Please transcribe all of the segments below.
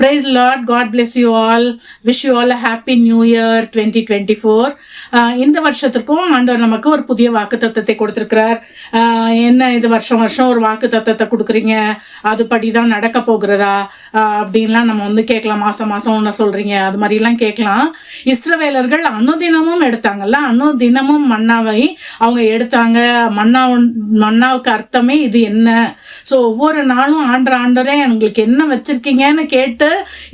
Praise lord god bless you all wish you all happy new year twenty twenty four இந்த வருஷத்துக்கும் ஆண்டவர் நமக்கு ஒரு புதிய வாக்கு தத்தத்தை கொடுத்துருக்கிறார் uh, என்ன இது வருஷம் வருஷம் ஒரு வாக்கு தத்தத்தை கொடுக்குறீங்க? அதுபடி தான் நடக்க போகிறதா? Uh, அப்படின்லாம் நம்ம வந்து கேட்கலாம். மாதம் மாதம் ஒன்று சொல்கிறீங்க அது மாதிரிலாம் கேட்கலாம். இஸ்ரவேலர்கள் அனுதினமும் எடுத்தாங்கல்ல? அனுதினமும் மன்னாவை அவங்க எடுத்தாங்க. மன்னா மன்னாவுக்கு அர்த்தமே இது என்ன? ஸோ ஒவ்வொரு நாளும் ஆண்டு ஆண்டரே உங்களுக்கு என்ன வச்சிருக்கீங்கன்னு கேட்டு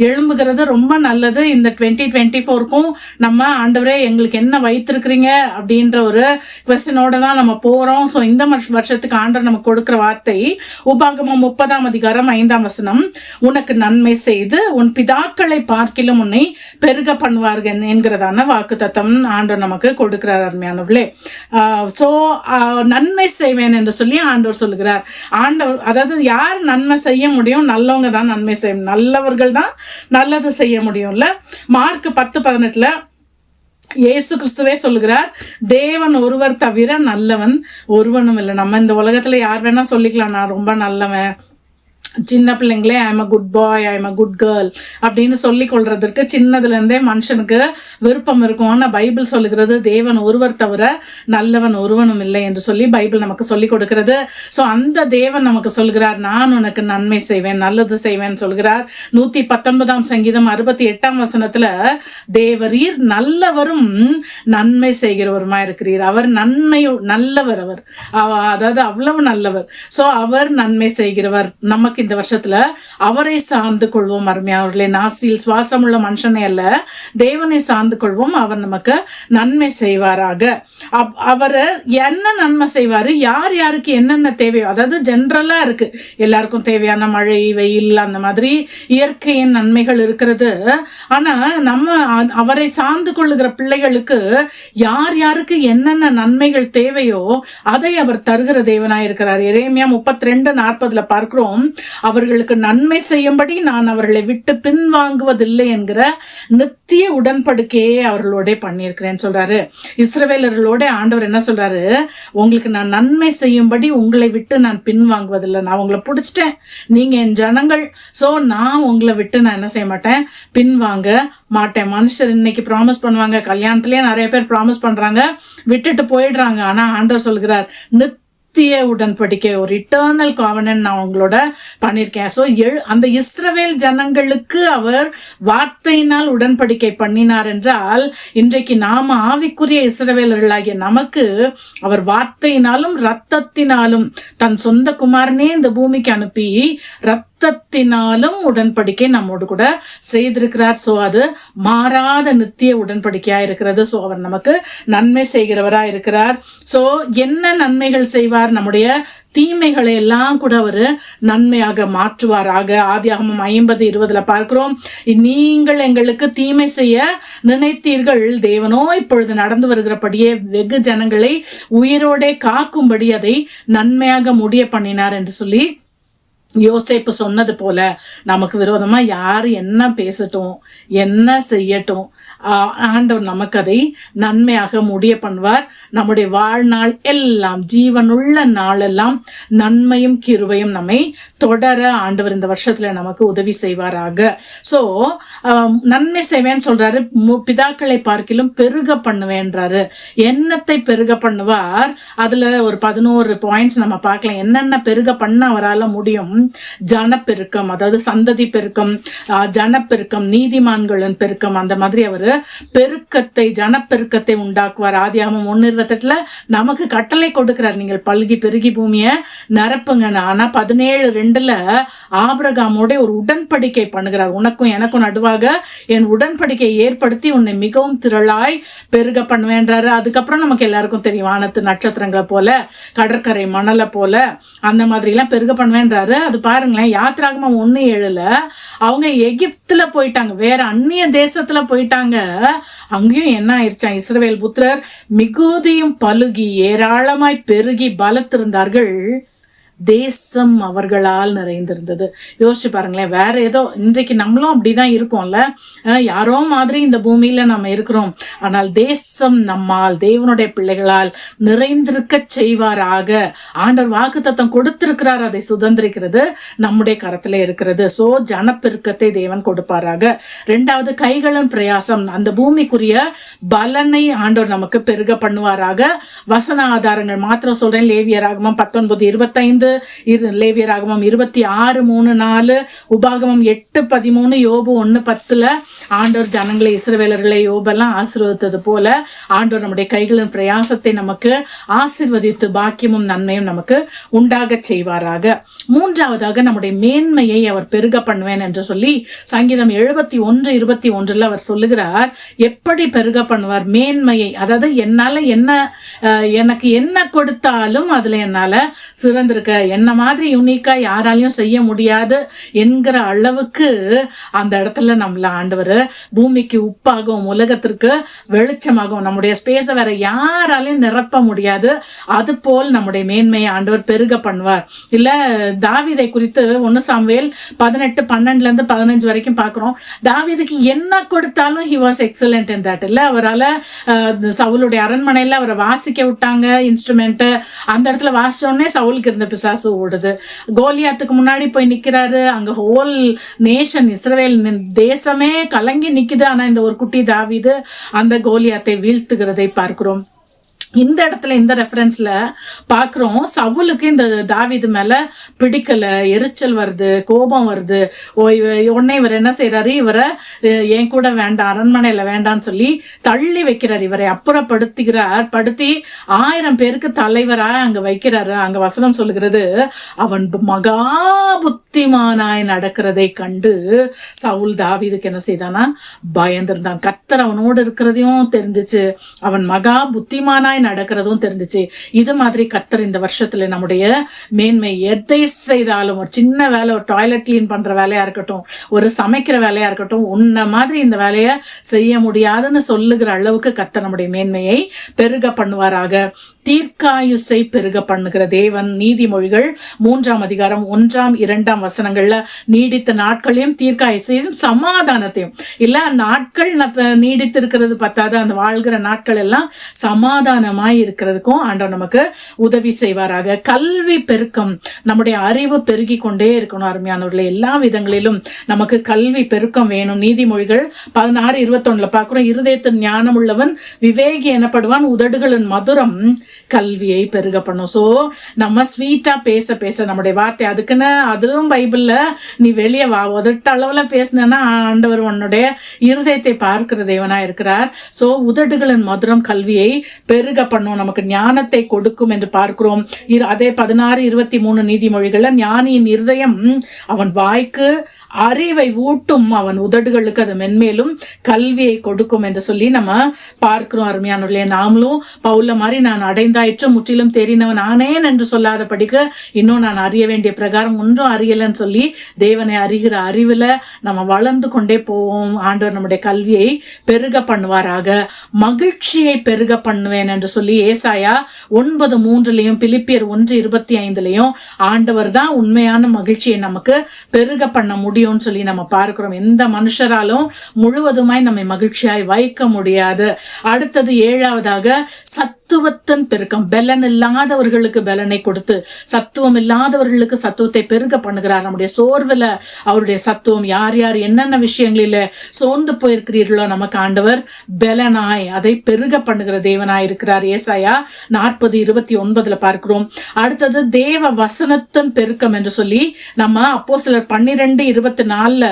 எழும்புகிறது ரொம்ப நல்லது. இந்த டுவெண்ட்டி டுவெண்ட்டி ஃபோருக்கும் நம்ம ஆண்டவரே எங்களுக்கு என்ன வைத்திருக்கிறீங்க அப்படின்ற ஒரு கொஸ்டினோட தான் நம்ம போகிறோம் ஸோ இந்த வருஷத்துக்கு ஆண்டவர் நம்ம கொடுக்குற வார்த்தை உபாகமம் முப்பதாம் அதிகாரம் ஐந்தாம் வசனம் உனக்கு நன்மை செய்து உன் பிதாக்களை பார்க்கிலும் உன்னை பெருக பண்ணுவார்கள் என்கிறதான வாக்கு தத்தம் ஆண்டவர் நமக்கு கொடுக்கிறார் அருமையானவர்களே. ஸோ நன்மை செய்வேன் என்று சொல்லி ஆண்டவர் சொல்லுகிறார். ஆண்டவர் அதாவது யார் நன்மை செய்ய முடியும்? நல்லவங்க தான் நன்மை செய்யும். நல்லவர்கள் நல்லவர்கள் தான் நல்லது செய்ய முடியும்ல? மார்க் பத்து பதினெட்டுல இயேசு கிறிஸ்துவே சொல்லுகிறார் தேவன் ஒருவர் தவிர நல்லவன் ஒருவனும் இல்லை. நம்ம இந்த உலகத்துல யார் வேணா சொல்லிக்கலாம் நான் ரொம்ப நல்லவன். சின்ன பிள்ளைங்களே I'm a good boy I'm a good girl அப்படின்னு சொல்லிக் கொள்றதற்கு சின்னதுலேருந்தே மனுஷனுக்கு விருப்பம் இருக்கும். ஆனால் பைபிள் சொல்லுகிறது தேவன் ஒருவர் தவிர நல்லவன் ஒருவனும் இல்லை என்று சொல்லி பைபிள் நமக்கு சொல்லி கொடுக்கிறது. ஸோ அந்த தேவன் நமக்கு சொல்கிறார் நான் உனக்கு நன்மை செய்வேன் நல்லது செய்வேன் சொல்கிறார் நூத்தி பத்தொன்பதாம் சங்கீதம் அறுபத்தி எட்டாம் வசனத்தில் தேவரீர் நல்லவரும் நன்மை செய்கிறவருமா இருக்கிறீர். அவர் நன்மை நல்லவர் அவர். அவ- அதாவது அவ்வளவு நல்லவர். ஸோ அவர் நன்மை செய்கிறவர். நமக்கு இந்த வருஷத்துல அவரை சார்ந்து கொள்வோம் அருமையாவர்களே நாசியில் சுவாசமுள்ள மனுஷனை அல்ல தேவனை சார்ந்து கொள்வோம். அவர் நமக்கு நன்மை செய்வாராக. அவ்- அவர் என்ன நன்மை செய்வாரு? யார் யாருக்கு என்னென்ன தேவையோ அதாவது ஜென்ரலாக இருக்கு. எல்லாருக்கும் தேவையான மழை வெயில் அந்த மாதிரி இயற்கையின் நன்மைகள் இருக்கிறது. ஆனா நம்ம அவரை சார்ந்து கொள்ளுகிற பிள்ளைகளுக்கு யார் யாருக்கு என்னென்ன நன்மைகள் தேவையோ அதை அவர் தருகிற தேவனாக இருக்கிறார். எரேமியா முப்பத்தி ரெண்டு நாற்பதுல பார்க்கிறோம். அவர்களுக்கு நன்மை செய்யும்படி நான் அவர்களை விட்டு பின்வாங்குவதில்லை என்கிற நித்திய உடன்படிக்கையே அவர்களோட பண்ணியிருக்கிறேன்னு சொல்றாரு. இஸ்ரவேலர்களோட ஆண்டவர் என்ன சொல்றாரு? உங்களுக்கு நான் நன்மை செய்யும்படி உங்களை விட்டு நான் பின்வாங்குவதில்லை. நான் உங்களை பிடிச்சிட்டேன். நீங்க என் ஜனங்கள். ஸோ நான் உங்களை விட்டு நான் என்ன செய்ய மாட்டேன்? பின்வாங்க மாட்டேன். மனுஷர் இன்னைக்கு ப்ராமிஸ் பண்ணுவாங்க. கல்யாணத்திலேயே நிறைய பேர் ப்ராமிஸ் பண்றாங்க. விட்டுட்டு போயிடுறாங்க. ஆனா ஆண்டவர் சொல்கிறார் நித்திய உடன்படிக்கை ஒரு இட்டர்னல் காவனன் நான் உங்களோட பண்ணியிருக்கேன் ஸோ எழு அந்த இஸ்ரவேல் ஜனங்களுக்கு அவர் வார்த்தையினால் உடன்படிக்கை பண்ணினார் என்றால் இன்றைக்கு நாம ஆவிக்குரிய இஸ்ரவேலர்களாகிய நமக்கு அவர் வார்த்தையினாலும் ரத்தத்தினாலும் தன் சொந்த குமாரனே இந்த பூமிக்கு அனுப்பி ரத்த இரத்தத்தினாலும் உடன்படிக்கை நம்மோடு கூட செய்திருக்கிறார். ஸோ அது மாறாத நித்திய உடன்படிக்கையா இருக்கிறது. ஸோ அவர் நமக்கு நன்மை செய்கிறவரா இருக்கிறார். ஸோ என்ன நன்மைகள் செய்வார்? நம்முடைய தீமைகளை எல்லாம் கூட அவர் நன்மையாக மாற்றுவாராக. ஆதியாகமம் ஐம்பது இருபதுல பார்க்கிறோம். நீங்கள் எங்களுக்கு தீமை செய்ய நினைத்தீர்கள். தேவனோ இப்பொழுது நடந்து வருகிறபடியே வெகு ஜனங்களை உயிரோடே காக்கும்படி அதை நன்மையாக முடிய பண்ணினார் என்று சொல்லி யோசேப்பு சொன்னது போல நமக்கு விரோதமா யார் என்ன பேசட்டும் என்ன செய்யட்டும் ஆண்டவர் நமக்கு அதை நன்மையாக முடிய பண்ணுவார். நம்முடைய வாழ்நாள் எல்லாம் ஜீவனுள்ள நாளெல்லாம் நன்மையும் கிருவையும் நம்மை தொடர ஆண்டவர் இந்த வருஷத்துல நமக்கு உதவி செய்வாராக. ஸோ நன்மை செய்வேன்னு சொல்றாரு. பிதாக்களை பார்க்கிலும் பெருக பண்ணுவேன்றாரு. எண்ணத்தை பெருக பண்ணுவார்? அதுல ஒரு பதினோரு பாயிண்ட்ஸ் நம்ம பார்க்கலாம். என்னென்ன பெருக பண்ண அவரால முடியும்? ஜனப்பெருக்கம் அதாவது சந்ததி பெருக்கம் ஆஹ் ஜனப்பெருக்கம் நீதிமான்களின் பெருக்கம் அந்த மாதிரி அவர் பெருக்கத்தை ஜனப்பெருக்கத்தை உண்டாக்குவார் ஆதியாகமம் ஒன்னு இருபத்தெட்டுல நமக்கு கட்டளை கொடுக்கிறார் நீங்கள் பல்கி பெருகி பூமியை நிரப்புங்க ஆனா பதினேழு ரெண்டுல ஆபிரகாமோட ஒரு உடன்படிக்கை பண்ணுகிறார். உனக்கும் எனக்கும் நடுவாக என் உடன்படிக்கை ஏற்படுத்தி உன்னை மிகவும் திரளாய் பெருக பண்ணுவேன்றாரு. அதுக்கப்புறம் நமக்கு எல்லாருக்கும் தெரியும் வானத்து நட்சத்திரங்களை போல கடற்கரை மணலை போல அந்த மாதிரி எல்லாம் பெருக பண்ணுவேன்றாரு. அது பாருங்களேன் யாத்திராகமம் ஒன்னு ஏழுல அவங்க எகிப்துல போயிட்டாங்க. வேற அந்நிய தேசத்துல போயிட்டாங்க. அங்கேயும் என்ன ஆயிடுச்சான் இஸ்ரவேல் புத்திரர் மிகுதியும் பழுகி ஏராளமாய் பெருகி பலத்திருந்தார்கள். தேசம் அவர்களால் நிறைந்திருந்தது. யோசிச்சு பாருங்களேன் வேற ஏதோ இன்றைக்கு நம்மளும் அப்படிதான் இருக்கோம்ல. யாரோ மாதிரி இந்த பூமியில நம்ம இருக்கிறோம். ஆனால் தேசம் நம்மால் தேவனுடைய பிள்ளைகளால் நிறைந்திருக்க செய்வாராக. ஆண்டவர் வாக்குத்தத்தம் கொடுத்திருக்கிறார் அதை சுதந்திரிக்கிறது நம்முடைய கரத்துல இருக்கிறது. சோ ஜனப்பெருக்கத்தை தேவன் கொடுப்பாராக. ரெண்டாவது கைகளின் பிரயாசம். அந்த பூமிக்குரிய பலனை ஆண்டவர் நமக்கு பெருக பண்ணுவாராக. வசன ஆதாரங்கள் மாத்திரம் சொல்றேன் லேவியராகமம் பத்தொன்பது இருபத்தைந்து இரு லேவியராகமம் இருபத்தி ஆறு மூணு நாலு உபாகமம் எட்டு பதிமூணு யோபு ஒன்று பத்துல ஆண்டோர் ஜனங்களை இஸ்ரவேலர்களை யோபெல்லாம் ஆசீர்வதித்தது போல ஆண்டோர் நம்முடைய கைகளின் பிரயாசத்தை நமக்கு ஆசிர்வதித்து பாக்கியமும் நன்மையும் நமக்கு உண்டாக செய்வாராக. மூன்றாவதாக நம்முடைய மேன்மையை அவர் பெருக பண்ணுவேன் என்று சொல்லி சங்கீதம் எழுபத்தி ஒன்று இருபத்தி ஒன்றில் அவர் சொல்லுகிறார் எப்படி பெருக பண்ணுவார் மேன்மையை? அதாவது என்னால என்ன எனக்கு என்ன கொடுத்தாலும் அதுல என்னால சிறந்திருக்க என்ன மாதிரி யுனிக்கா யாராலையும் செய்ய முடியாது என்கிற அளவுக்கு அந்த இடத்துல நம்மள ஆண்டவர் பூமிக்கு உப்பாகவும் உலகத்திற்கு வெளிச்சமாகவும் நம்முடைய ஸ்பேஸை வேற யாராலையும் நிரப்ப முடியாது. அது போல் நம்முடைய மேன்மையை ஆண்டவர் பெருக பண்ணுவார். இல்ல தாவிதை குறித்து ஒன்று சாம்வேல் பதினெட்டு பன்னெண்டுல இருந்து பதினஞ்சு வரைக்கும் பாக்குறோம் தாவிதுக்கு என்ன கொடுத்தாலும் he was excellent in that இல்ல அவரால் சவுளுடைய அரண்மனையில அவரை வாசிக்க விட்டாங்க இன்ஸ்ட்ருமெண்ட்டு அந்த இடத்துல வாசிச்ச உடனே சவுலுக்கு இருந்த பிசாசு ஓடுது. கோலியாத்துக்கு முன்னாடி போய் நிக்கிறாரு. அங்க ஹோல் நேஷன் இஸ்ரவேல் தேசமே கலங்கி நிக்குது. ஆனா இந்த ஒரு குட்டி தாவிது அந்த கோலியாத்தை வீழ்த்துகிறதை பார்க்கிறோம். இந்த இடத்துல இந்த ரெஃபரன்ஸ்ல பாக்குறோம். சவுலுக்கு இந்த தாவிது மேல பிடிக்கல. எரிச்சல் வருது கோபம் வருது. ஓ உடனே இவர் என்ன செய்யறாரு இவரை என் கூட வேண்டாம் அரண்மனையில வேண்டாம்னு சொல்லி தள்ளி வைக்கிறார். இவரை அப்புறப்படுத்துகிறார். படுத்தி ஆயிரம் பேருக்கு தலைவரா அங்க வைக்கிறாரு. அங்க வசனம் சொல்லுகிறது அவன் மகா புத்திமானாய் நடக்கிறதை கண்டு சவுல் தாவிதுக்கு என்ன செய்தானா? பயந்திருந்தான். கத்தர் அவனோடு இருக்கிறதையும் தெரிஞ்சுச்சு. அவன் மகா புத்திமானாய் நடக்கிறதும் தெரிஞ்சுச்சு. இது மாதிரி கத்தர் இந்த வருஷத்துல நம்முடைய மேன்மை எதை செய்தாலும் ஒரு சின்ன வேலை ஒரு டாய்லெட் கிளீன் பண்ற வேலையா இருக்கட்டும் ஒரு சமைக்கிற வேலையா இருக்கட்டும் உன்ன மாதிரி இந்த வேலையை செய்ய முடியாதுன்னு சொல்லுகிற அளவுக்கு கத்தர் நம்முடைய மேன்மையை பெருக பண்ணுவாராக. தீர்க்காயுசை பெருக பண்ணுகிற தேவன் நீதிமொழிகள் மூன்றாம் அதிகாரம் ஒன்றாம் இரண்டாம் வசனங்கள்ல நீடித்த நாட்களையும் தீர்க்காயுசையும் சமாதானத்தையும். இல்ல நாட்கள் நீடித்திருக்கிறது பத்தாது. அந்த வாழ்கிற நாட்கள் எல்லாம் சமாதானமாய் இருக்கிறதுக்கும் ஆண்டவர் நமக்கு உதவி செய்வாராக. கல்வி பெருக்கம் நம்முடைய அறிவு பெருகி கொண்டே இருக்கணும் அருமையானவர்களே. எல்லா விதங்களிலும் நமக்கு கல்வி பெருக்கம் வேணும். நீதிமொழிகள் பதினாறு இருபத்தொன்னுல பார்க்குறோம் இருதயத்தின் ஞானம் உள்ளவன் விவேகி எனப்படுவான் உதடுகளின் மதுரம் கல்வியை பெருக பண்ணும். ஸோ நம்ம ஸ்வீட்டாக பேச பேச நம்முடைய வார்த்தை அதுக்குன்னு அதுவும் பைபிளில் நீ வெளியே வா உதட்ட அளவில் பேசினா ஆண்டவர் உன்னுடைய இருதயத்தை பார்க்கிற தேவனாக இருக்கிறார். ஸோ உதடுகளின் மதுரம் கல்வியை பெருக பண்ணும். நமக்கு ஞானத்தை கொடுக்கும் என்று பார்க்கிறோம். இரு- அதே பதினாறு இருபத்தி மூணு நீதிமொழிகளில் ஞானியின் இருதயம் அவன் வாய்க்கு அறிவை ஊட்டும் அவன் உதடுகளுக்கு அது மென்மேலும் கல்வியை கொடுக்கும் என்று சொல்லி நம்ம பார்க்கிறோம் அருமையானவர்களே. நாமளும் பவுல மாதிரி நான் அடைந்தாயிற்று முற்றிலும் தெரிந்தவன் ஆனேன் என்று சொல்லாத படிக்க இன்னும் நான் அறிய வேண்டிய பிரகாரம் ஒன்றும் அறியலன்னு சொல்லி தேவனை அறிகிற அறிவுல நம்ம வளர்ந்து கொண்டே போவோம். ஆண்டவர் நம்முடைய கல்வியை பெருக பண்ணுவாராக. மகிழ்ச்சியை பெருக பண்ணுவேன் என்று சொல்லி ஏசாயா ஒன்பது மூன்றுலயும் பிலிப்பியர் ஒன்று இருபத்தி ஐந்துலயும் ஆண்டவர் தான் உண்மையான மகிழ்ச்சியை நமக்கு பெருக பண்ண முடியும். முடியும்னு சொல்லி நம்ம பார்க்கிறோம். எந்த மனுஷராலும் முழுவதுமாய் நம்மை மகிழ்ச்சியாய் வைக்க முடியாது. அடுத்தது ஏழாவதாக சத்துவத்தின் பெருக்கம் பலன் இல்லாதவர்களுக்கு பலனை கொடுத்து சத்துவம் இல்லாதவர்களுக்கு சத்துவத்தை பெருக பண்ணுகிறார். நம்முடைய சோர்வுல அவருடைய சத்துவம் யார் யார் என்னென்ன விஷயங்களில சோர்ந்து போயிருக்கிறீர்களோ நமக்கு ஆண்டவர் பலனாய் அதை பெருக பண்ணுகிற தேவனாய் இருக்கிறார். ஏசாயா நாற்பது இருபத்தி ஒன்பதுல பார்க்கிறோம். அடுத்தது தேவ வசனத்தின் பெருக்கம் என்று சொல்லி நம்ம அப்போ சிலர் பன்னிரெண்டு இருபத்தி நாலுல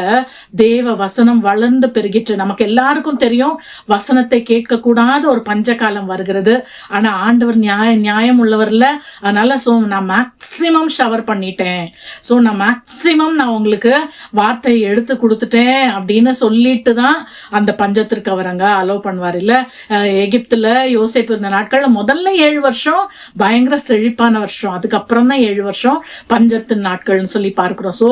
தேவ வசனம் வளர்ந்து பெருகிட்டு நமக்கு எல்லாருக்கும் தெரியும் வசனத்தை கேட்கக்கூடாத ஒரு பஞ்சகாலம் வருகிறது. ஆனா ஆண்டவர் நியாய நியாயம் உள்ளவரில் அதனால சோ நான் மேக்சிமம் ஷவர் பண்ணிட்டேன். சோ நான் மேக்சிமம் நான் உங்களுக்கு வார்த்தையை எடுத்து கொடுத்துட்டேன் அப்படின்னு சொல்லிட்டு தான் அந்த பஞ்சத்திற்கு அவர் அங்க அலோவ் பண்ணுவார். இல்லை எகிப்தில் எகிப்துல இருந்த நாட்களில் முதல்ல ஏழு வருஷம் பயங்கர செழிப்பான வருஷம். அதுக்கப்புறம் தான் ஏழு வருஷம் பஞ்சத்தின் நாட்கள்னு சொல்லி பார்க்கிறோம். சோ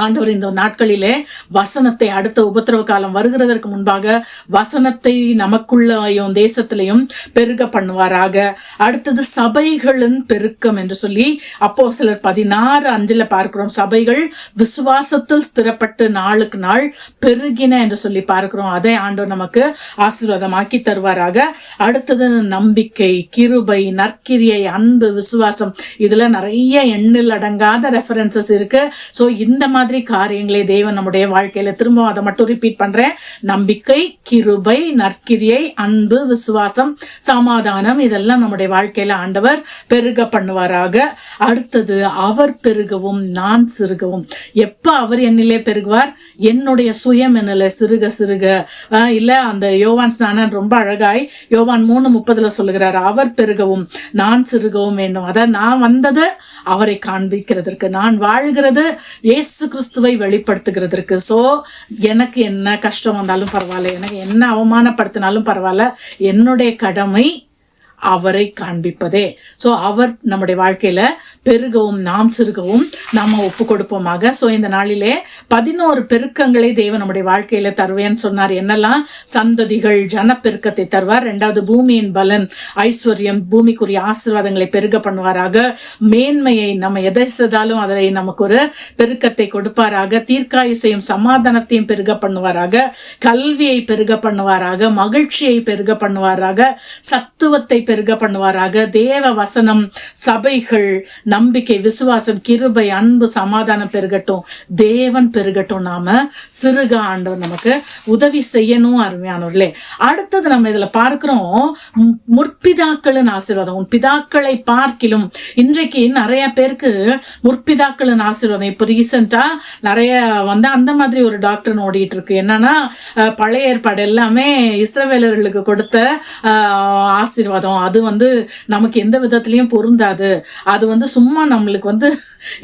ஆண்டவர் இந்த நாட்களிலே வசனத்தை அடுத்த உபத்திரவ காலம் வருகிறதற்கு முன்பாக வசனத்தை நமக்குள்ளையும் தேசத்திலையும் பெருக பண்ணுவாராக. அடுத்தது சபைகளின் பெருக்கம் என்று சொல்லி அப்போ சிலர் பதினாறு அஞ்சுல பார்க்கிறோம். சபைகள் விசுவாசத்தில் ஸ்திரப்பட்டு நாளுக்கு நாள் பெருகின என்று சொல்லி பார்க்கிறோம். அதை ஆண்டவர் நமக்கு ஆசீர்வாதமாக்கி தருவாராக. அடுத்தது நம்பிக்கை கிருபை நற்கிரியை அன்பு விசுவாசம். இதுல நிறைய எண்ணில் அடங்காத ரெஃபரன்சஸ் இருக்கு. சோ இந்த மாதிரி காரியங்களை தேவன் நம்முடைய வாழ்க்கையில திரும்ப அதை மட்டும் ரிப்பீட் பண்றேன். நம்பிக்கை கிருபை நற்கிரியை அன்பு விசுவாசம் சமாதானம் இதெல்லாம் நம்முடைய வாழ்க்கையில ஆண்டவர் பெருக பண்ணுவாராக. அடுத்தது அவர் பெருகவும் நான் சிறுகவும். எப்ப அவர் என்னிலே பெருகுவார்? என்னுடைய சுயம் என்னில சிறுக சிறுக. இல்ல அந்த யோவான் ஸ்நானன் ரொம்ப அழகாய். யோவான் மூணு முப்பதுல சொல்லுகிறார் அவர் பெருகவும் நான் சிறுகவும் வேண்டும். அதான் நான் வந்தது அவரை காண்பிக்கிறதற்கு நான் வாழ்கிறது இயேசு கிறிஸ்துவை வெளிப்படுத்துகிறதற்கு. ஸோ எனக்கு என்ன கஷ்டம் வந்தாலும் பரவாயில்ல. எனக்கு என்ன அவமானப்படுத்தினாலும் பரவாயில்ல. என்னுடைய கடமை அவரை காண்பிப்பதே. சோ அவர் நம்முடைய வாழ்க்கையில பெருகவும் நாம் சிறுகவும் நாம் ஒப்பு கொடுப்போமாக. சோ இந்த நாளிலே பதினோரு பெருக்கங்களை தேவன் நம்முடைய வாழ்க்கையில தருவேன்னு சொன்னார். என்னெல்லாம்? சந்ததிகள் ஜனப்பெருக்கத்தை தருவார். ரெண்டாவது பூமியின் பலன் ஐஸ்வர்யம் பூமிக்குரிய ஆசீர்வாதங்களை பெருக பண்ணுவாராக. மேன்மையை நம்ம எதை செய்தாலும் அதை நமக்கு ஒரு பெருக்கத்தை கொடுப்பாராக. தீர்க்காயுசையும் சமாதானத்தையும் பெருக பண்ணுவாராக. கல்வியை பெருக பண்ணுவாராக. மகிழ்ச்சியை பெருக பண்ணுவாராக. சத்துவத்தை பெருக பண்ணுவாராக. தேவ வசனம் சபைகள் நம்பிக்கை விசுவாசம் கிருபை அன்பு சமாதானம் பெருகட்டும். தேவன் பெருகட்டும் நாம. சிறுக ஆண்டவர் நமக்கு உதவி செய்யணும் அருமையானவர்களே. அடுத்தது நம்ம இதுல பார்க்கிறோம் முற்பிதாக்களின் ஆசீர்வாதம். உன் பிதாக்களை பார்க்கிலும் இன்றைக்கு நிறைய பேருக்கு முற்பிதாக்களின் ஆசீர்வாதம். இப்போ ரீசெண்டா நிறைய வந்து அந்த மாதிரி ஒரு டாக்டர் ஓடிட்டு இருக்கு. என்னன்னா பழைய ஏற்பாடு எல்லாமே இஸ்ரவேலர்களுக்கு கொடுத்த ஆசீர்வாதம். அது வந்து நமக்கு எந்த விதத்திலையும் பொருந்தாது. அது வந்து சும்மா நம்மளுக்கு வந்து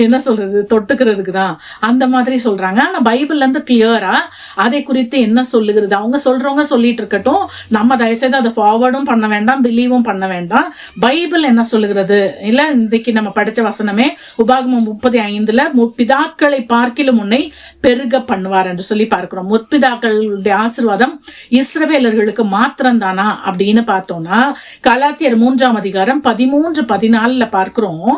என்ன சொல்றது தொட்டுக்கிறதுக்கு தான். அந்த மாதிரி சொல்றாங்க. ஆனா பைபிள் வந்து கிளியரா அதை குறித்து என்ன சொல்லுகிறது? அவங்க சொல்றவங்க சொல்லிட்டு இருக்கட்டும். நம்ம தயவுசெய்து அதை ஃபார்வர்டும் பண்ண வேண்டாம் பிலீவும் பண்ண வேண்டாம். பைபிள் என்ன சொல்லுகிறது? இல்ல இன்றைக்கு நம்ம படிச்ச வசனமே உபாகமம் முப்பத்தி ஐந்துல முற்பிதாக்களை பார்க்கிலும் முன்னை பெருக பண்ணுவார் என்று சொல்லி பார்க்கிறோம். முற்பிதாக்களுடைய ஆசிர்வாதம் இஸ்ரவேலர்களுக்கு மாத்திரம்தானா அப்படின்னு பார்த்தோம்னா கலாத்தியர் மூன்றாம் அதிகாரம் பதிமூன்று பதினாலில் பார்க்கிறோம்.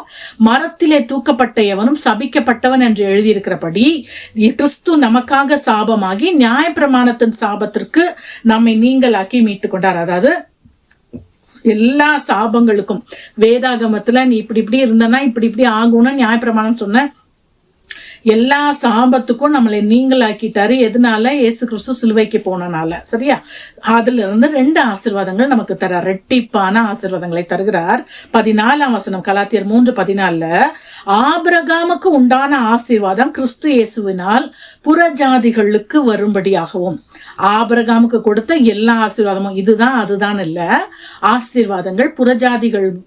மரத்திலே தூக்கப்பட்ட எவனும் சபிக்கப்பட்டவன் என்று எழுதியிருக்கிறபடி கிறிஸ்து நமக்காக சாபமாகி நியாயப்பிரமாணத்தின் சாபத்திற்கு நம்மை நீங்களாக்கி மீட்டு கொண்டார். அதாவது எல்லா சாபங்களுக்கும் வேதாகமத்துல நீ இப்படி இப்படி இருந்தனா இப்படி இப்படி ஆகும்னு நியாயப்பிரமாணம் சொன்ன எல்லா சாபத்துக்கும் நம்மளை நீங்களாக்கிட்டாரு. எதனால? இயேசு கிறிஸ்து சிலுவைக்கு போனனால. சரியா? அதுல இருந்து ரெண்டு ஆசீர்வாதங்கள் நமக்கு தர ரெட்டிப்பான ஆசிர்வாதங்களை தருகிறார். பதினாலாம் வசனம் கலாத்தியர் மூன்று பதினாலுல ஆபிரகாமுக்கு உண்டான ஆசீர்வாதம் கிறிஸ்து இயேசுவினால் புறஜாதிகளுக்கு வரும்படியாகவும் ஆபரகாமுக்கு கொடுத்த எல்லா ஆசீர்வாதமும் இதுதான் அதுதான் இல்ல. ஆசீர்வாதங்கள் புறஜாதிகளுக்கு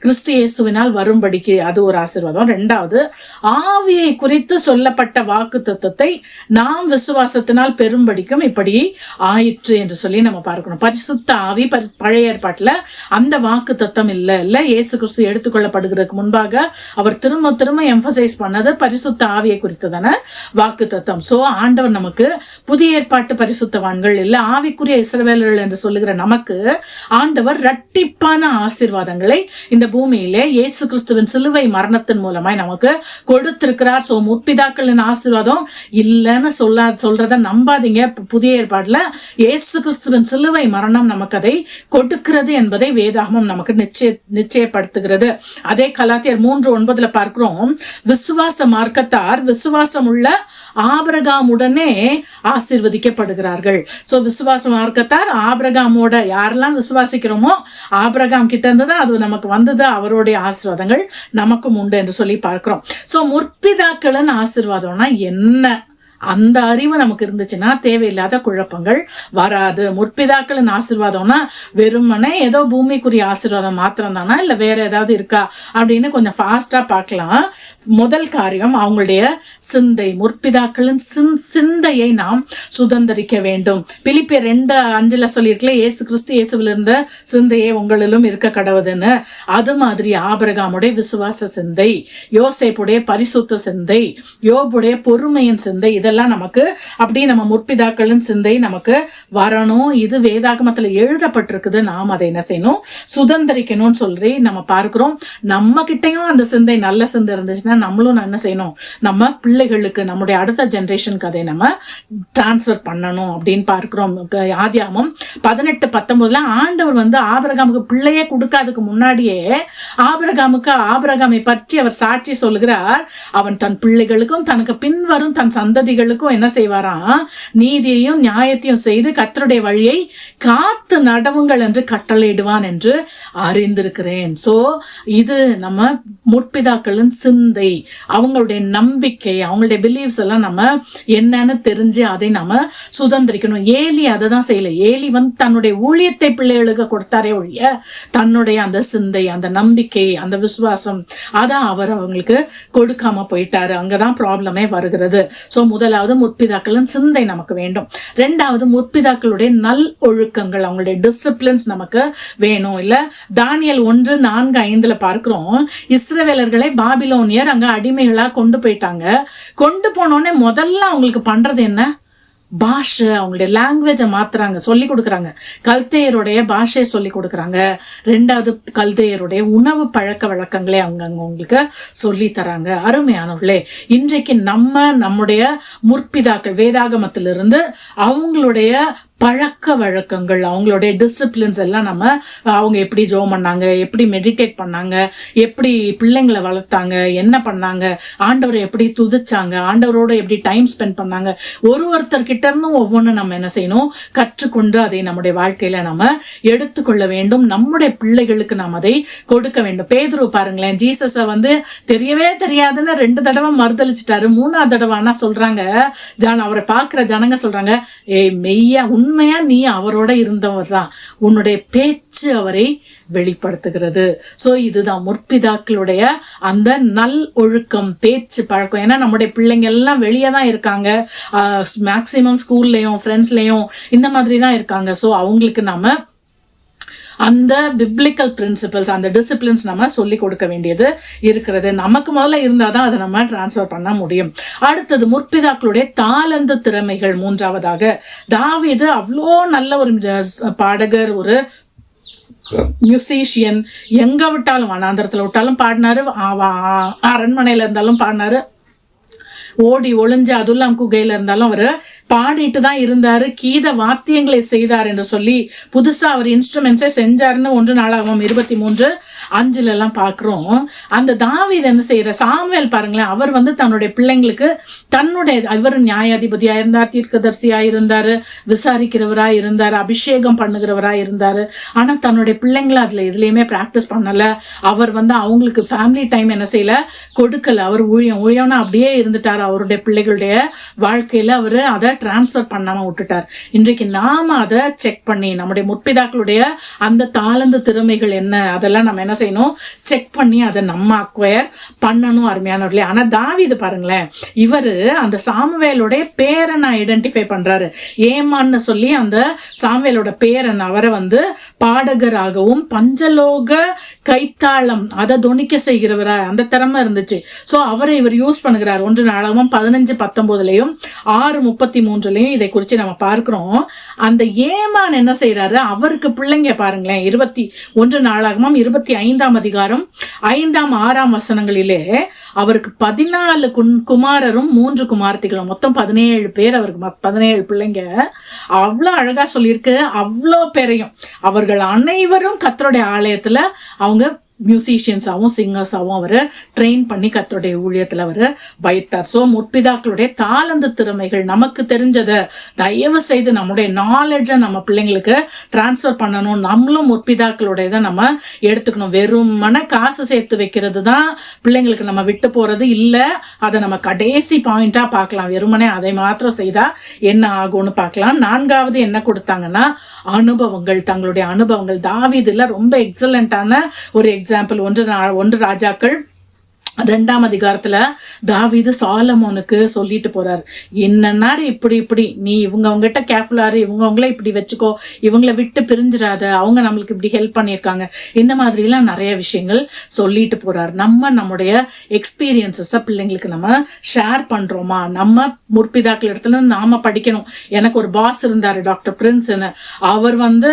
கிறிஸ்து இயேசுவினால் வரும்படிக்கு அது ஒரு ஆசீர்வாதம். ரெண்டாவது ஆவியை குறித்து சொல்லப்பட்ட வாக்கு தத்துவத்தை நாம் விசுவாசத்தினால் பெரும்படிக்கும் இப்படி ஆயிற்று என்று சொல்லி நம்ம பார்க்கணும். பரிசுத்த ஆவி பரி- பழைய ஏற்பாட்டுல அந்த வாக்கு தத்துவம் இல்ல இல்ல. இயேசு கிறிஸ்து எடுத்துக்கொள்ளப்படுகிறதுக்கு முன்பாக அவர் திரும்ப திரும்ப எம்பசைஸ் பண்ணது பரிசுத்த ஆவியை குறித்து தானே வாக்கு தத்துவம். சோ ஆண்டவர் நமக்கு புதிய ஏற்பாட்டு பரிசு பரிசுத்தவான்கள் இல்லை ஆவிக்குரிய இஸ்ரவேலர்கள் என்று சொல்லுகிற நமக்கு ஆண்டவர் ரட்டிப்பான ஆசீர்வாதங்களை இந்த பூமியிலே இயேசு கிறிஸ்துவின் சிலுவை மரணத்தின் மூலமாய் நமக்கு கொடுத்திருக்கிறார். ஸோ முற்பிதாக்களின் ஆசீர்வாதம் இல்லைன்னு சொல்ல சொல்றத நம்பாதீங்க. புதிய ஏற்பாடுல இயேசு கிறிஸ்துவின் சிலுவை மரணம் நமக்கு அதை கொடுக்கிறது என்பதை வேதாகமம் நமக்கு நிச்சய நிச்சயப்படுத்துகிறது. அதே கலாத்தியர் மூன்று ஒன்பதுல பார்க்கிறோம். விசுவாச மார்க்கத்தார் விசுவாசம் உள்ள ஆபரகாமுடனே ஆபிரகாமுடனே இருக்கிறார்கள். சோ விசுவாச மார்க்கத்தார் ஆபிரகாமோட யாரெல்லாம் விசுவாசிக்கிறோமோ ஆபிரகாம் கிட்ட இருந்து தான் அது நமக்கு வந்தது அவருடைய ஆசீர்வாதங்கள் நமக்கும் உண்டு என்று சொல்லி பார்க்கிறோம். சோ முற்பிதாக்களின் ஆசீர்வாதம்னா என்ன? அந்த அறிவு நமக்கு இருந்துச்சுன்னா தேவையில்லாத குழப்பங்கள் வராது. முற்பிதாக்களின் ஆசீர்வாதம்னா வெறுமனே ஏதோ பூமிக்குரிய ஆசீர்வாதம் மாத்திரம் தானா இல்லை வேற ஏதாவது இருக்கா? அப்படின்னு கொஞ்சம் ஃபாஸ்டாக பார்க்கலாம். முதல் காரியம் அவங்களுடைய சிந்தை முற்பிதாக்களின் சிந் சிந்தையை நாம் சுதந்திரிக்க வேண்டும். பிலிப்பிய ரெண்டு அஞ்சில் சொல்லியிருக்கல ஏசு கிறிஸ்து இயேசுவில் இருந்த சிந்தையே உங்களிலும் இருக்க கடவுதுன்னு அது மாதிரி ஆபரகாமுடைய விசுவாச சிந்தை யோசேப்புடைய பரிசுத்த சிந்தை யோபுடைய பொறுமையின் சிந்தை இதெல்லாம் நமக்கு அப்படியே நம்ம முற்பிதாக்களின் சிந்தை நமக்கு வரணும். இது வேதாகமத்தில் எழுதப்பட்டிருக்குது. நாம் அதை என்ன செய்யணும்? சுதந்திரிக்கணும்னு சொல்லி நம்ம பார்க்கிறோம். நம்ம கிட்டயும் அந்த சிந்தை நல்ல சிந்தை இருந்துச்சுன்னா நம்மளும் என்ன செய்யணும்? நம்ம பிள்ளைகளுக்கு நம்முடைய அடுத்த ஜெனரேஷனுக்கு அதை நம்ம டிரான்ஸ்ஃபர் பண்ணணும் அப்படின்னு பார்க்கிறோம். ஆதியாமம் பதினெட்டு பத்தொன்பதுல ஆண்டவர் வந்து ஆபரகாமுக்கு பிள்ளையே கொடுக்காததுக்கு முன்னாடியே ஆபரகாமுக்கு ஆபரகாமை பற்றி அவர் சாட்சி சொல்லுகிறார். அவன் தன் பிள்ளைகளுக்கும் தனக்கு பின்வரும் தன் சந்ததிகளுக்கும் என்ன செய்வாராம் நீதியையும் நியாயத்தையும் செய்து கத்தருடைய வழியை காத்து நடவுங்கள் என்று கட்டளையிடுவான் என்று அறிந்திருக்கிறேன். சோ இது நம்ம முற்பிதாக்களின் சிந்தை. அவங்களுடைய நம்பிக்கை அவங்களுடைய பிலீவ்ஸ் எல்லாம் நம்ம என்னன்னு தெரிஞ்சு அதை நம்ம சுதந்திரிக்கணும். ஏலி அதை தான் செய்யல. ஏலி வந்து தன்னுடைய ஊழியத்தை பிள்ளைகளுக்கு கொடுத்தாரே ஒழிய தன்னுடைய அந்த சிந்தை அந்த நம்பிக்கை அந்த விசுவாசம் அதான் அவர் அவங்களுக்கு கொடுக்காம போயிட்டாரு. அங்கதான் ப்ராப்ளமே வருகிறது. ஸோ முதல் முதலாவது முற்பிதாக்களின் சிந்தை நமக்கு வேண்டும். ரெண்டாவது முற்பிதாக்களுடைய நல் ஒழுக்கங்கள் அவங்களுடைய டிசிப்ளின்ஸ் நமக்கு வேணும். இல்ல தானியல் ஒன்று நான்கு ஐந்துல பார்க்கிறோம். இஸ்ரவேலர்களை பாபிலோனியர் அங்க அடிமைகளா கொண்டு போயிட்டாங்க. கொண்டு போனோடனே முதல்ல அவங்களுக்கு பண்றது என்ன? பாஷை அவங்களுடைய லாங்குவேஜை மாத்துறாங்க சொல்லி கொடுக்குறாங்க. கல்தையருடைய பாஷையை சொல்லி கொடுக்குறாங்க. ரெண்டாவது கல்தையருடைய உணவு பழக்க வழக்கங்களே அவங்க அங்க உங்களுக்கு சொல்லி தராங்க. அருமையானவர்களே இன்றைக்கு நம்ம நம்முடைய முற்பிதாக்கள் வேதாகமத்திலிருந்து அவங்களுடைய பழக்க வழக்கங்கள் அவங்களுடைய டிசிப்ளின்ஸ் எல்லாம் நம்ம அவங்க எப்படி ஜோம் பண்ணாங்க எப்படி மெடிடேட் பண்ணாங்க எப்படி பிள்ளைங்களை வளர்த்தாங்க என்ன பண்ணாங்க ஆண்டவரை எப்படி துதிச்சாங்க ஆண்டவரோட எப்படி டைம் ஸ்பெண்ட் பண்ணாங்க ஒரு ஒருத்தர் கிட்ட இருந்தும் ஒவ்வொன்றும் நம்ம என்ன செய்யணும்? கற்றுக்கொண்டு அதை நம்முடைய வாழ்க்கையில நம்ம எடுத்துக்கொள்ள வேண்டும். நம்முடைய பிள்ளைகளுக்கு நாம் அதை கொடுக்க வேண்டும். பேதுரு பாருங்களேன் ஜீசஸை வந்து தெரியவே தெரியாதுன்னு ரெண்டு தடவை மறுதளிச்சிட்டாரு மூணாவது தடவை ஆனா சொல்றாங்க ஜான் அவரை பார்க்குற ஜனங்க சொல்றாங்க ஏய் மெய்யா உண்மையா நீ அவரோட இருந்தவர் தான் உன்னுடைய பேச்சு அவரை வெளிப்படுத்துகிறது. ஸோ இதுதான் முற்பிதாக்களுடைய அந்த நல் ஒழுக்கம் பேச்சு பழக்கம். ஏன்னா நம்முடைய பிள்ளைங்க எல்லாம் வெளியே தான் இருக்காங்க. மேக்சிமம் ஸ்கூல்லையும் ஃப்ரெண்ட்ஸ்லையும் இந்த மாதிரி தான் இருக்காங்க. ஸோ அவங்களுக்கு நம்ம அந்த பிப்ளிக்கல் பிரின்சிபல்ஸ் அந்த டிசிப்ளின்ஸ் நம்ம சொல்லி கொடுக்க வேண்டியது இருக்கிறது. நமக்கு முதல்ல இருந்தால் தான் அதை நம்ம டிரான்ஸ்ஃபர் பண்ண முடியும். அடுத்தது முற்பிதாக்களுடைய தாளந்து திறமைகள் மூன்றாவதாக. தாவிது அவ்வளோ நல்ல ஒரு பாடகர் ஒரு மியூசிஷியன் எங்கே விட்டாலும் வனாந்திரத்தில் விட்டாலும் பாடினாரு. அரண்மனையில் இருந்தாலும் பாடினாரு. ஓடி ஒளிஞ்சு அதுல்லாம் குகையில இருந்தாலும் அவர் பாடிட்டு தான் இருந்தாரு. கீத வாத்தியங்களை செய்தார் என்று சொல்லி புதுசா அவர் இன்ஸ்ட்ருமெண்ட்ஸை செஞ்சாருன்னு ஒன்று நாளாகும் இருபத்தி மூன்று. அஞ்சுல எல்லாம் பாக்குறோம் அந்த தாவீது என்ன செய்யற? சாமுவேல் பாருங்களேன் அவர் வந்து தன்னுடைய பிள்ளைங்களுக்கு தன்னுடைய இவர் நியாயாதிபதியா இருந்தார் தீர்க்கதரிசியாக இருந்தாரு விசாரிக்கிறவரா இருந்தாரு அபிஷேகம் பண்ணுகிறவரா இருந்தாரு. ஆனா தன்னுடைய பிள்ளைங்களை அதுல எதுலேயுமே பிராக்டிஸ் பண்ணல. அவர் வந்து அவங்களுக்கு ஃபேமிலி டைம் என்ன செய்யல? கொடுக்கல. அவர் ஊழியம் ஊழியம்னா அப்படியே இருந்துட்டார். அவருடைய பிள்ளைகளுடைய வாழ்க்கையில அவர் அதை டிரான்ஸ்ஃபர் பண்ணாம விட்டுட்டார். இன்றைக்கு நாம அதை செக் பண்ணி நம்முடைய முற்பிதாக்களுடைய அந்த தாளந்து திறமைகள் என்ன? அதெல்லாம் நம்ம என்ன செய்யணும். செக் பண்ணி அதை நம்ம அக்வயர் பண்ணணும் அருமையானவர்களே. ஆனா தாவிது பாருங்களேன் இவரு அந்த சாமுவேலுடைய பேரனை ஐடென்டிஃபை பண்றாரு. ஏமான்னு சொல்லி அந்த சாமுவேலோட பேரன் அவரை வந்து பாடகராகவும் பஞ்சலோக கைத்தாளம் அதை தொனிக்க செய்கிறவரா அந்த திறமை இருந்துச்சு. சோ அவரை இவர் யூஸ் பண்ணுகிறார். ஒன்று நாளாகவும் பதினஞ்சு பத்தொன்பதுலயும் ஆறு முப்பத்தி மூன்றுலயும் இதை குறித்து நம்ம பார்க்கிறோம். அந்த ஏமான் என்ன செய்யறாரு அவருக்கு பிள்ளைங்க பாருங்களேன் இருபத்தி ஒன்று நாளாகமும் இருபத்தி ஐந்து ஐந்தாம் அதிகாரம் ஐந்தாம் ஆறாம் வசனங்களிலே அவருக்கு பதினாலு குமாரரும் மூன்று குமார்த்திகளும் மொத்தம் பதினேழு பேர் அவருக்கு பதினேழு பிள்ளைங்க. அவ்வளோ அழகா சொல்லியிருக்கு அவ்வளோ பேரையும். அவர்கள் அனைவரும் கத்தருடைய ஆலயத்துல அவங்க மியூசிஷியன்ஸாகவும் சிங்கர்ஸாகவும் அவர் ட்ரெயின் பண்ணி கத்தருடைய ஊழியத்தில் அவர் வைத்தார். ஸோ முற்பிதாக்களுடைய தாளந்து திறமைகள் நமக்கு தெரிஞ்சதை தயவு செய்து நம்முடைய நாலேஜை நம்ம பிள்ளைங்களுக்கு டிரான்ஸ்ஃபர் பண்ணணும். நம்மளும் முற்பிதாக்களுடைய நம்ம எடுத்துக்கணும். வெறுமன காசு சேர்த்து வைக்கிறது தான் பிள்ளைங்களுக்கு நம்ம விட்டு போகிறது இல்லை. அதை நம்ம கடைசி பாயிண்டாக பார்க்கலாம். வெறுமனே அதை மாத்திரம் செய்தால் என்ன ஆகும்னு பார்க்கலாம். நான்காவது என்ன கொடுத்தாங்கன்னா அனுபவங்கள். தங்களுடைய அனுபவங்கள். தாவிதில் ரொம்ப எக்ஸலண்ட்டான ஒரு எக்ஸாம்பிள் ஒன்று ஒன்று ராஜாக்கள் ரெண்டாம் அதிகாரத்தில் தாவிது சாலமோனுக்கு சொல்லிட்டு போகிறார் என்னன்னாரு இப்படி இப்படி? நீ இவங்க அவங்ககிட்ட கேர்ஃபுல்லாரு இவங்க அவங்கள இப்படி வச்சுக்கோ. இவங்கள விட்டு பிரிஞ்சிடாத. அவங்க நம்மளுக்கு இப்படி ஹெல்ப் பண்ணியிருக்காங்க. இந்த மாதிரிலாம் நிறைய விஷயங்கள் சொல்லிட்டு போகிறார் நம்ம நம்முடைய எக்ஸ்பீரியன்ஸஸை பிள்ளைங்களுக்கு நம்ம ஷேர் பண்ணுறோமா நம்ம முற்பிதாக்கள் இடத்துல நாம் படிக்கணும். எனக்கு ஒரு பாஸ் இருந்தார் டாக்டர் பிரின்ஸ்னு அவர் வந்து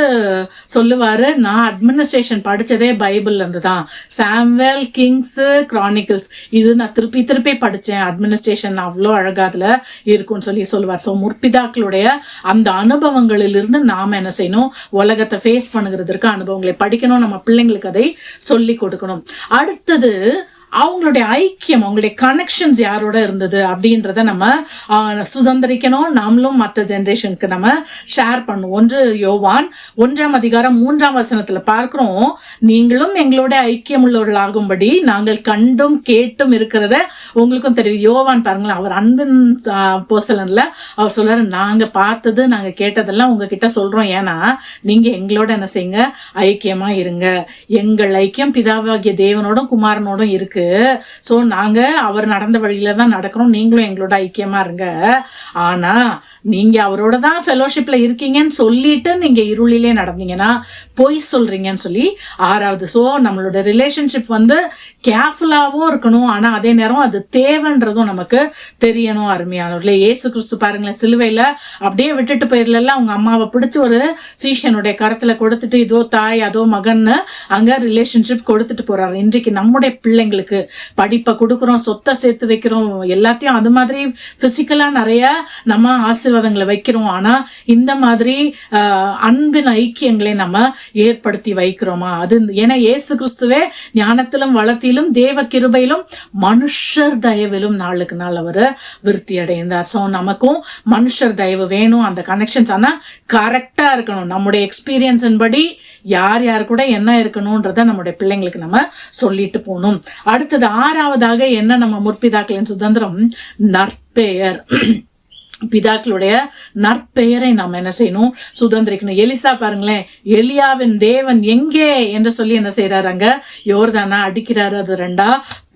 சொல்லுவார் நான் அட்மினிஸ்ட்ரேஷன் படித்ததே பைபிள்லேருந்து தான். சாம்வேல் கிங்ஸு கிங்ஸ் கிரானிக்கல்ஸ் இது நான் திருப்பி திருப்பி படிச்சேன். அட்மினிஸ்ட்ரேஷன் அவ்வளோ அழகா அதுல இருக்கும்னு சொல்லி சொல்லுவார். ஸோ முற்பிதாக்களுடைய அந்த அனுபவங்களிலிருந்து நாம என்ன செய்யணும்? உலகத்தை ஃபேஸ் பண்ணுகிறதுக்கு அனுபவங்களை படிக்கணும். நம்ம பிள்ளைங்களுக்கு அதை சொல்லி கொடுக்கணும். அடுத்தது அவங்களுடைய ஐக்கியம் அவங்களுடைய கனெக்ஷன்ஸ் யாரோட இருந்தது அப்படின்றத நம்ம சுதந்திரிக்கணும். நாமளும் மற்ற ஜென்ரேஷனுக்கு நம்ம ஷேர் பண்ணுவோம். ஒன்று யோவான் ஒன்றாம் அதிகாரம் மூன்றாம் வசனத்தில் பார்க்குறோம். நீங்களும் எங்களோட ஐக்கியம் உள்ளவர்களாகும்படி நாங்கள் கண்டும் கேட்டும் இருக்கிறத உங்களுக்கும் தெரியும். யோவான் பாருங்களேன் அவர் அன்பின் போசலனில் அவர் சொல்கிறார் நாங்கள் பார்த்தது நாங்கள் கேட்டதெல்லாம் உங்ககிட்ட சொல்கிறோம் ஏன்னா நீங்கள் எங்களோட என்ன செய்யுங்க? ஐக்கியமாக இருங்க. எங்கள் ஐக்கியம் பிதாவாகிய தேவனோடும் குமாரனோடும் இருக்குது இருக்கு. ஸோ நாங்க அவர் நடந்த வழியில தான் நடக்கிறோம் நீங்களும் எங்களோட ஐக்கியமா இருங்க. ஆனா நீங்க அவரோட தான் ஃபெலோஷிப்ல இருக்கீங்கன்னு சொல்லிட்டு நீங்க இருளிலே நடந்தீங்கன்னா பொய் சொல்றீங்கன்னு சொல்லி ஆறாவது. ஸோ நம்மளோட ரிலேஷன்ஷிப் வந்து கேர்ஃபுல்லாகவும் இருக்கணும். ஆனா அதே நேரம் அது தேவைன்றதும் நமக்கு தெரியணும் அருமையானவர்களே ஏசு கிறிஸ்து பாருங்களேன் சிலுவையில அப்படியே விட்டுட்டு போயிடல அவங்க அம்மாவை பிடிச்சி ஒரு சீஷனுடைய கரத்தில் கொடுத்துட்டு இதோ தாய் அதோ மகன்னு அங்க ரிலேஷன்ஷிப் கொடுத்துட்டு போறாரு. இன்றைக்கு நம்முடைய பிள்ளைங்களுக்கு படிப்பை கொடுக்குறோம் சொத்தை சேர்த்து வைக்கிறோம் எல்லாத்தையும் அது மாதிரி பிசிக்கலா நிறைய நம்ம ஆசீர்வாதங்களை வைக்கிறோம். ஆனா இந்த மாதிரி அன்பின் ஐக்கியங்களை நம்ம ஏற்படுத்தி வைக்கிறோமா? அது ஏன்னா இயேசு கிறிஸ்துவே ஞானத்திலும் வளர்த்தியிலும் தேவ கிருபையிலும் மனுஷர் தயவிலும் நாளுக்கு நாள் அவர் விருத்தி அடைந்தார். ஸோ நமக்கும் மனுஷர் தயவு வேணும். அந்த கனெக்ஷன்ஸ் ஆனால் கரெக்டாக இருக்கணும். நம்முடைய எக்ஸ்பீரியன்ஸின் படி யார் யார் கூட என்ன இருக்கணும்ன்றத நம்முடைய பிள்ளைங்களுக்கு நம்ம சொல்லிட்டு போகணும். அடுத்தது ஆறாவதாக என்ன நம்ம முற்பிதாக்களின் சுதந்திரம்? நற்பெயர். பிதாக்களுடைய நற்பெயரை நாம் என்ன செய்யணும்? சுதந்திரிக்கணும். எலிசா பாருங்களேன் எலியாவின் தேவன் எங்கே என்று சொல்லி என்ன செய்யறாரு அங்க? யோர்தானா அடிக்கிறாரு. அது ரெண்டா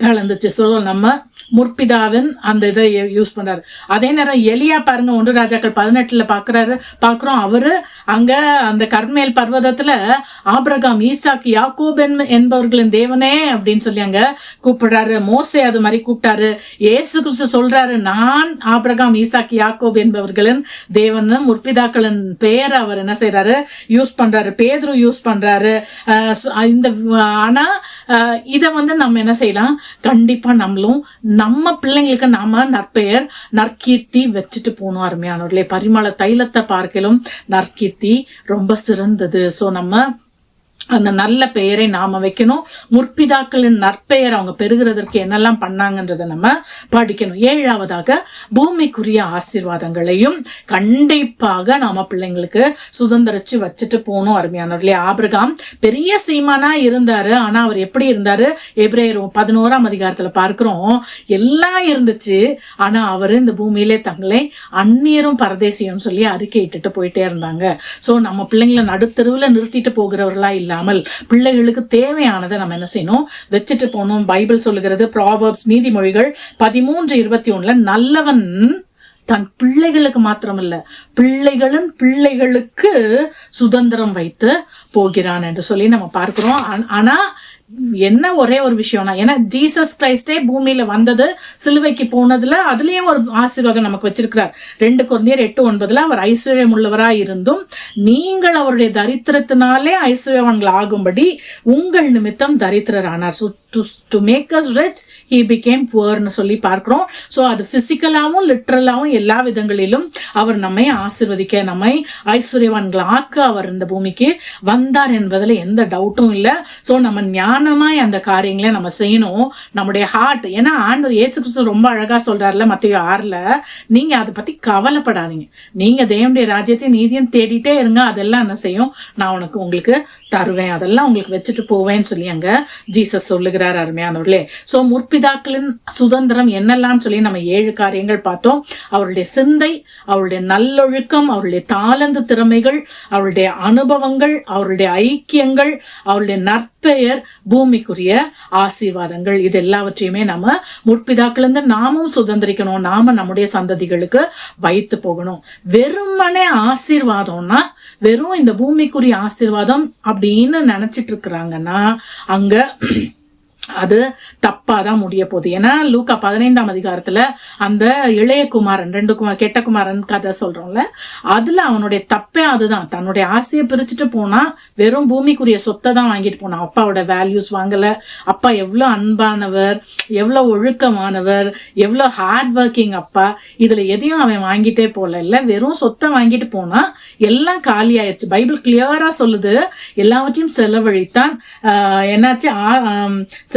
கலந்துச்சு. ஸோ நம்ம முற்பிதாவின் அந்த இதை யூஸ் பண்ணுறாரு அதே நேரம் எலியா பாருங்க ஒன்று ராஜாக்கள் பதினெட்டில் பார்க்குறாரு பார்க்குறோம் அவர் அங்கே அந்த கர்மேல் பர்வதத்தில் ஆபிரகாம் ஈசாக் யாக்கோப் என்பவர்களின் தேவனே அப்படின்னு சொல்லி அங்கே கூப்பிடுறாரு. மோசே அது மாதிரி கூப்பிட்டாரு. ஏசு கிறிஸ்து சொல்கிறாரு நான் ஆபிரகாம் ஈசாக் யாக்கோப் என்பவர்களின் தேவன் முற்பிதாக்களின் பெயரை அவர் என்ன செய்கிறாரு யூஸ் பண்ணுறாரு பேதுரு யூஸ் பண்ணுறாரு இந்த ஆனால் இதை வந்து நம்ம என்ன செய்யலாம்? கண்டிப்பாக நம்மளும் நம்ம பிள்ளைங்களுக்கு நாம நற்பெயர் நற்கீர்த்தி வச்சுட்டு போகணும் அருமையானவர்களே. பரிமள தைலத்தை பார்க்கலும் நற்கீர்த்தி ரொம்ப சிறந்தது. ஸோ நம்ம அந்த நல்ல பெயரை நாம வைக்கணும். முற்பிதாக்களின் நற்பெயர் அவங்க பெறுகிறதற்கு என்னெல்லாம் பண்ணாங்கன்றதை நம்ம படிக்கணும். ஏழாவதாக பூமிக்குரிய ஆசீர்வாதங்களையும் கண்டிப்பாக நாம பிள்ளைங்களுக்கு சுதந்திரிச்சு வச்சுட்டு போகணும் அருமையானவர்களே. ஆபிரகாம் பெரிய சீமானா இருந்தாரு. ஆனா அவர் எப்படி இருந்தாரு? எப்ரேயர் பதினோராம் அதிகாரத்துல பார்க்கிறோம். எல்லாம் இருந்துச்சு. ஆனா அவர் இந்த பூமியிலே தங்களை அந்நியரும் பரதேசியம்னு சொல்லி அறிக்கை இட்டுட்டு போயிட்டே இருந்தாங்க. சோ நம்ம பிள்ளைங்களை நடுத்தெருவுல நிறுத்திட்டு போகிறவர்களா இல்லாமல் பிள்ளைகளுக்கு தேவையானதை நம்ம என்ன செய்யணும்? வச்சுட்டு போகணும். பைபிள் சொல்லுகிறது ப்ராவர்ப்ஸ் நீதிமொழிகள் பதிமூன்று இருபத்தி ஒண்ணுல நல்லவன் தன் பிள்ளைகளுக்கு மாத்திரமல்ல பிள்ளைகளின் பிள்ளைகளுக்கு சுதந்திரம் வைத்து போகிறான் என்று சொல்லி நம்ம பார்க்கிறோம். ஆனா என்ன ஒரே ஒரு விஷயம்னா ஏன்னா ஜீசஸ் கிரைஸ்டே பூமியில வந்தது சிலுவைக்கு போனதுல அதுலயும் ஒரு ஆசீர்வாதம் நமக்கு வச்சிருக்கிறார். ரெண்டு குழந்தையர் எட்டு ஒன்பதுல அவர் ஐஸ்வர்யம் உள்ளவரா இருந்தும் நீங்கள் அவருடைய தரித்திரத்தினாலே ஐஸ்வர்யவான்கள் ஆகும்படி உங்கள் நிமித்தம் தரித்திரர் ஆனார் to make us rich he became புவர்னு சொல்லி பார்க்குறோம். ஸோ அது பிசிக்கலாவும் லிட்ரலாகவும் எல்லா விதங்களிலும் அவர் நம்மை ஆசிர்வதிக்க நம்மை ஐஸ்வர்யவான்களாக்க அவர் இந்த பூமிக்கு வந்தார் என்பதில் எந்த டவுட்டும் இல்லை. ஸோ நம்ம ஞானமாய் அந்த காரியங்களை நம்ம செய்யணும். நம்முடைய ஹார்ட் ஏன்னா ஆண்டவர் ஏசு கிறிஸ்து ரொம்ப அழகா சொல்றாருல மத்திய ஆறில் நீங்க அதை பத்தி கவலைப்படாதீங்க. நீங்க தேவனுடைய ராஜ்யத்தை நீதியும் தேடிட்டே இருங்க. அதெல்லாம் என்ன செய்யும். நான் உனக்கு உங்களுக்கு தருவேன். அதெல்லாம் உங்களுக்கு வச்சுட்டு போவேன்னு சொல்லி அங்க ஜீசஸ் சொல்லுகிறார் அருமையானவர்களே. ஸோ முற்பிதாக்களின் சுதந்திரம் என்னெல்லாம் சொல்லி நம்ம ஏழு காரியங்கள் பார்த்தோம். அவருடைய சிந்தை அவருடைய நல்லொழுக்கம் அவருடைய தாளந்து திறமைகள் அவருடைய அனுபவங்கள் அவருடைய ஐக்கியங்கள் அவருடைய நற்பெயர் பூமிக்குரிய ஆசீர்வாதங்கள். இது எல்லாவற்றையுமே நம்ம முற்பிதாக்களிருந்து நாமும் சுதந்திரிக்கணும். நாம நம்முடைய சந்ததிகளுக்கு வைத்து போகணும். வெறுமனே ஆசீர்வாதம்னா வெறும் இந்த பூமிக்குரிய ஆசீர்வாதம் அப்படின்னு நினைச்சிட்டு இருக்கிறாங்கன்னா அங்க அது தப்பாக தான் முடிய போகுது. ஏன்னா லூக்கா பதினைந்தாம் அதிகாரத்தில் அந்த இளைய குமாரன் ரெண்டு குமார் கெட்ட குமாரன் கதை சொல்றோம்ல அதில் அவனுடைய தப்பே அதுதான். தன்னுடைய ஆசையை பிரிச்சுட்டு போனால் வெறும் பூமிக்குரிய சொத்தை தான் வாங்கிட்டு போனான். அப்பாவோட வேல்யூஸ் வாங்கல. அப்பா எவ்வளோ அன்பானவர் எவ்வளோ ஒழுக்கமானவர் எவ்வளோ ஹார்ட் ஒர்க்கிங் அப்பா. இதில் எதையும் அவன் வாங்கிட்டே போகல. இல்லை வெறும் சொத்தை வாங்கிட்டு போனால் எல்லாம் காலி ஆயிடுச்சு பைபிள் கிளியராக சொல்லுது. எல்லாவற்றையும் செலவழித்தான் என்னாச்சு?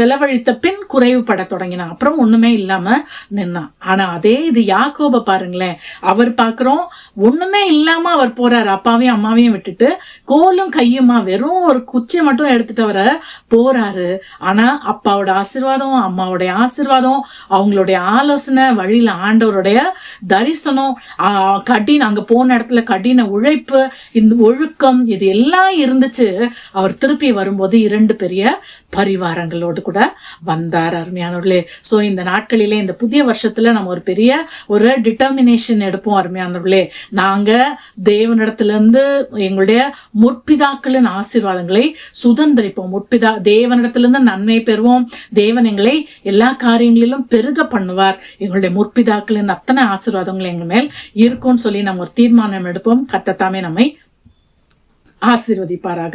செலவழித்த பின் குறைவுபட தொடங்கினான். அப்புறம் ஒண்ணுமே இல்லாம நின்னான். ஆனா அதே இது யாக்கோப பாருங்களேன். அவர் பார்க்குறோம் ஒண்ணுமே இல்லாம அவர் போறாரு. அப்பாவையும் அம்மாவையும் விட்டுட்டு கோலும் கையுமா வெறும் ஒரு குச்சியை மட்டும் எடுத்துட்டு வர போறாரு. ஆனா அப்பாவோட ஆசீர்வாதம் அம்மாவுடைய ஆசிர்வாதம் அவங்களுடைய ஆலோசனை வழியில ஆண்டவருடைய தரிசனம் கடின அங்க போன இடத்துல கடின உழைப்பு இந்த ஒழுக்கம் இது எல்லாம் இருந்துச்சு. அவர் திருப்பி வரும்போது இரண்டு பெரிய பரிவாரங்களோடு கூட வந்தார் அருமையானவர்களே. ஸோ இந்த நாட்களிலே இந்த புதிய வருஷத்துல நம்ம ஒரு பெரிய ஒரு டிட்டர்மினேஷன் எடுப்போம் அருமையானவர்களே. நாங்க தேவனிடத்துலேருந்து எங்களுடைய முற்பிதாக்களின் ஆசீர்வாதங்களை சுதந்திரிப்போம். முற்பிதா தேவனிடத்துலேருந்து நன்மை பெறுவோம். தேவன் எங்களை எல்லா காரியங்களிலும் பெருக பண்ணுவார். எங்களுடைய முற்பிதாக்களின் அத்தனை ஆசீர்வாதங்கள் எங்கள் மேல் இருக்கும்னு சொல்லி நம்ம ஒரு தீர்மானம் எடுப்போம். கத்தத்தாமே நம்மை ஆசீர்வதிப்பாராக.